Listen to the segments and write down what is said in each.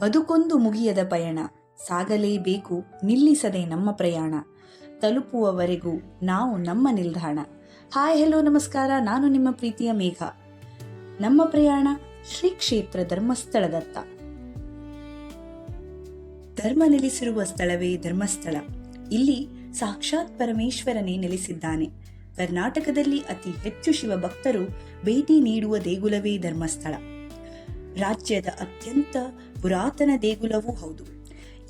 ಬದುಕೊಂದು ಮುಗಿಯದ ಪಯಣ. ಸಾಗಲೇಬೇಕು, ನಿಲ್ಲಿಸದೆ ನಮ್ಮ ಪ್ರಯಾಣ. ತಲುಪುವವರೆಗೂ ನಾವು ನಮ್ಮ ನಿಲ್ದಾಣ. ಹಾಯ್, ಹೆಲೋ, ನಮಸ್ಕಾರ. ನಾನು ನಿಮ್ಮ ಪ್ರೀತಿಯ ಮೇಘ. ನಮ್ಮ ಪ್ರಯಾಣ ಶ್ರೀ ಕ್ಷೇತ್ರ ಧರ್ಮಸ್ಥಳದತ್ತ. ಧರ್ಮ ನೆಲೆಸಿರುವ ಸ್ಥಳವೇ ಧರ್ಮಸ್ಥಳ. ಇಲ್ಲಿ ಸಾಕ್ಷಾತ್ ಪರಮೇಶ್ವರನೇ ನೆಲೆಸಿದ್ದಾನೆ. ಕರ್ನಾಟಕದಲ್ಲಿ ಅತಿ ಹೆಚ್ಚು ಶಿವ ಭಕ್ತರು ಭೇಟಿ ನೀಡುವ ದೇಗುಲವೇ ಧರ್ಮಸ್ಥಳ. ರಾಜ್ಯದ ಅತ್ಯಂತ ಪುರಾತನ ದೇಗುಲವೂ ಹೌದು.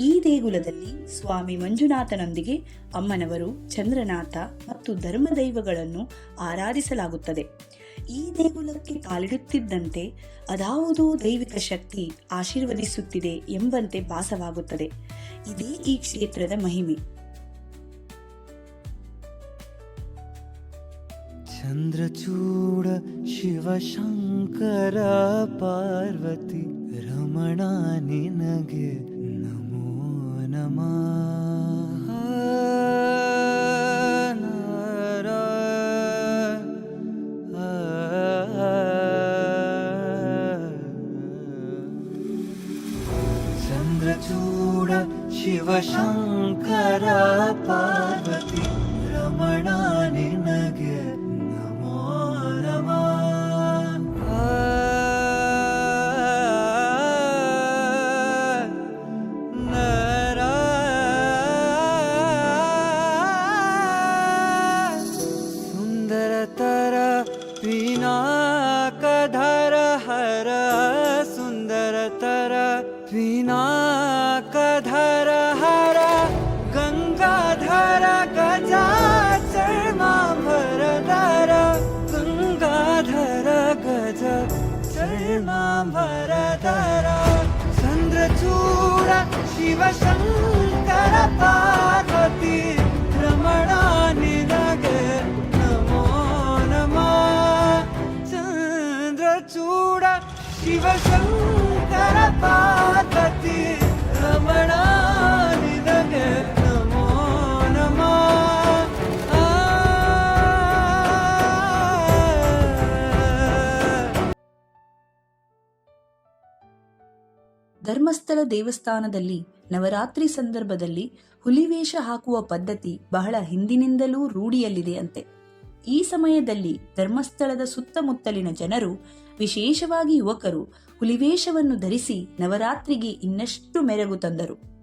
ಈ ದೇಗುಲದಲ್ಲಿ ಸ್ವಾಮಿ ಮಂಜುನಾಥನೊಂದಿಗೆ ಅಮ್ಮನವರು ಚಂದ್ರನಾಥ ಮತ್ತು ಧರ್ಮದೈವಗಳನ್ನು ಆರಾಧಿಸಲಾಗುತ್ತದೆ. ಈ ದೇಗುಲಕ್ಕೆ ಕಾಲಿಡುತ್ತಿದ್ದಂತೆ ಅದಾವುದೋ ದೈವಿಕ ಶಕ್ತಿ ಆಶೀರ್ವದಿಸುತ್ತಿದೆ ಎಂಬಂತೆ ಭಾಸವಾಗುತ್ತದೆ. ಇದೇ ಈ ಕ್ಷೇತ್ರದ ಮಹಿಮೆ. चन्द्रचूड शिवशङ्कर पार्वती रमणानि नगे नमो नमः। चन्द्रचूड शिवशङ्कर पार्वती रमणानि नगे। वरदर चन्द्रचूड शिवशङ्कर पार्वती रमणा निरग नमो नमः. चन्द्रचूड शिवशङ्कर पार्वती ಧರ್ಮಸ್ಥಳ ದೇವಸ್ಥಾನದಲ್ಲಿ ನವರಾತ್ರಿ ಸಂದರ್ಭದಲ್ಲಿ ಹುಲಿವೇಷ ಹಾಕುವ ಪದ್ಧತಿ ಬಹಳ ಹಿಂದಿನಿಂದಲೂ ರೂಢಿಯಲ್ಲಿದೆಯಂತೆ. ಈ ಸಮಯದಲ್ಲಿ ಧರ್ಮಸ್ಥಳದ ಸುತ್ತಮುತ್ತಲಿನ ಜನರು, ವಿಶೇಷವಾಗಿ ಯುವಕರು, ಹುಲಿವೇಷವನ್ನು ಧರಿಸಿ ನವರಾತ್ರಿಗೆ ಇನ್ನಷ್ಟು ಮೆರಗು ತಂದರು.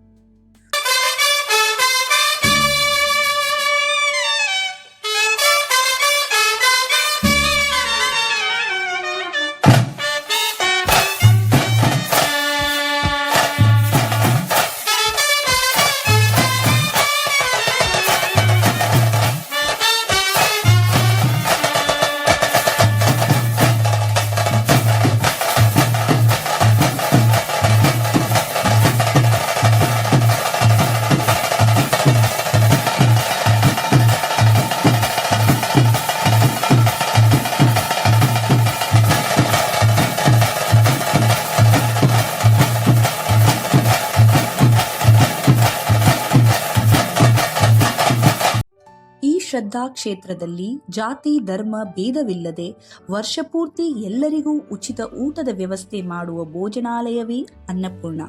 ಶ್ರದ್ಧಾ ಕ್ಷೇತ್ರದಲ್ಲಿ ಜಾತಿ, ಧರ್ಮ, ಭೇದವಿಲ್ಲದೆ ವರ್ಷಪೂರ್ತಿ ಎಲ್ಲರಿಗೂ ಉಚಿತ ಊಟದ ವ್ಯವಸ್ಥೆ ಮಾಡುವ ಭೋಜನಾಲಯವೇ ಅನ್ನಪೂರ್ಣ.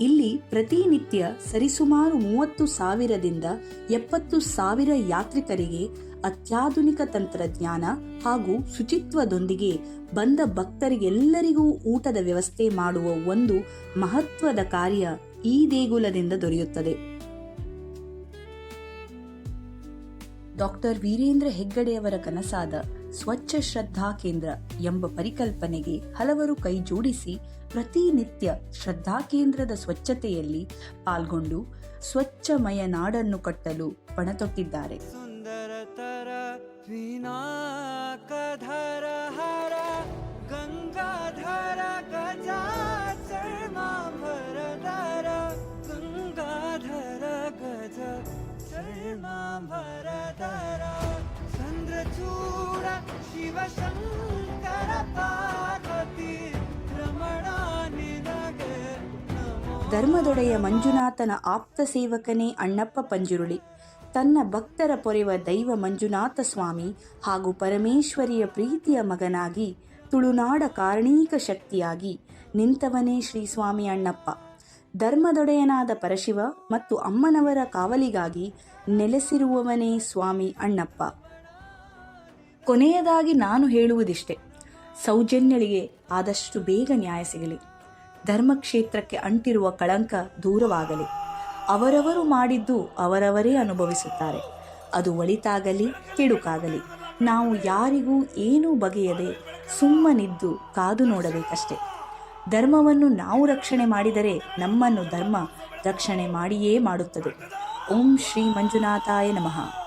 ಇಲ್ಲಿ ಪ್ರತಿನಿತ್ಯ ಸರಿಸುಮಾರು ಮೂವತ್ತು ಸಾವಿರದಿಂದ ಎಪ್ಪತ್ತು ಸಾವಿರ ಯಾತ್ರಿಕರಿಗೆ ಅತ್ಯಾಧುನಿಕ ತಂತ್ರಜ್ಞಾನ ಹಾಗೂ ಶುಚಿತ್ವದೊಂದಿಗೆ ಬಂದ ಭಕ್ತರಿಗೆಲ್ಲರಿಗೂ ಊಟದ ವ್ಯವಸ್ಥೆ ಮಾಡುವ ಒಂದು ಮಹತ್ವದ ಕಾರ್ಯ ಈ ದೇಗುಲದಿಂದ ದೊರೆಯುತ್ತದೆ. ಡಾಕ್ಟರ್ ವೀರೇಂದ್ರ ಹೆಗ್ಗಡೆಯವರ ಕನಸಾದ ಸ್ವಚ್ಛ ಶ್ರದ್ಧಾ ಕೇಂದ್ರ ಎಂಬ ಪರಿಕಲ್ಪನೆಗೆ ಹಲವರು ಕೈ ಜೋಡಿಸಿ ಪ್ರತಿನಿತ್ಯ ಶ್ರದ್ಧಾ ಕೇಂದ್ರದ ಸ್ವಚ್ಛತೆಯಲ್ಲಿ ಪಾಲ್ಗೊಂಡು ಸ್ವಚ್ಛಮಯ ನಾಡನ್ನು ಕಟ್ಟಲು ಪಣತೊಟ್ಟಿದ್ದಾರೆ. ಸುಂದರತರ ಧರ್ಮದೊಡೆಯ ಮಂಜುನಾಥನ ಆಪ್ತ ಸೇವಕನೇ ಅಣ್ಣಪ್ಪ ಪಂಜುರುಳಿ. ತನ್ನ ಭಕ್ತರ ಪೊರೆವ ದೈವ ಮಂಜುನಾಥ ಸ್ವಾಮಿ ಹಾಗೂ ಪರಮೇಶ್ವರಿಯ ಪ್ರೀತಿಯ ಮಗನಾಗಿ ತುಳುನಾಡ ಕಾರಣೀಕ ಶಕ್ತಿಯಾಗಿ ನಿಂತವನೇ ಶ್ರೀ ಸ್ವಾಮಿ ಅಣ್ಣಪ್ಪ. ಧರ್ಮದೊಡೆಯನಾದ ಪರಶಿವ ಮತ್ತು ಅಮ್ಮನವರ ಕಾವಲಿಗಾಗಿ ನೆಲೆಸಿರುವವನೇ ಸ್ವಾಮಿ ಅಣ್ಣಪ್ಪ. ಕೊನೆಯದಾಗಿ ನಾನು ಹೇಳುವುದಿಷ್ಟೆ. ಸೌಜನ್ಯಳಿಗೆ ಆದಷ್ಟು ಬೇಗ ನ್ಯಾಯ ಸಿಗಲಿ. ಧರ್ಮಕ್ಷೇತ್ರಕ್ಕೆ ಅಂಟಿರುವ ಕಳಂಕ ದೂರವಾಗಲಿ. ಅವರವರು ಮಾಡಿದ್ದು ಅವರವರೇ ಅನುಭವಿಸುತ್ತಾರೆ. ಅದು ಒಳಿತಾಗಲಿ ಕೆಡುಕಾಗಲಿ ನಾವು ಯಾರಿಗೂ ಏನೂ ಬಗೆಯದೆ ಸುಮ್ಮನಿದ್ದು ಕಾದು ನೋಡಬೇಕಷ್ಟೆ. ಧರ್ಮವನ್ನು ನಾವು ರಕ್ಷಣೆ ಮಾಡಿದರೆ ನಮ್ಮನ್ನು ಧರ್ಮ ರಕ್ಷಣೆ ಮಾಡಿಯೇ ಮಾಡುತ್ತದೆ. ಓಂ ಶ್ರೀ ಮಂಜುನಾಥಾಯ ನಮಃ.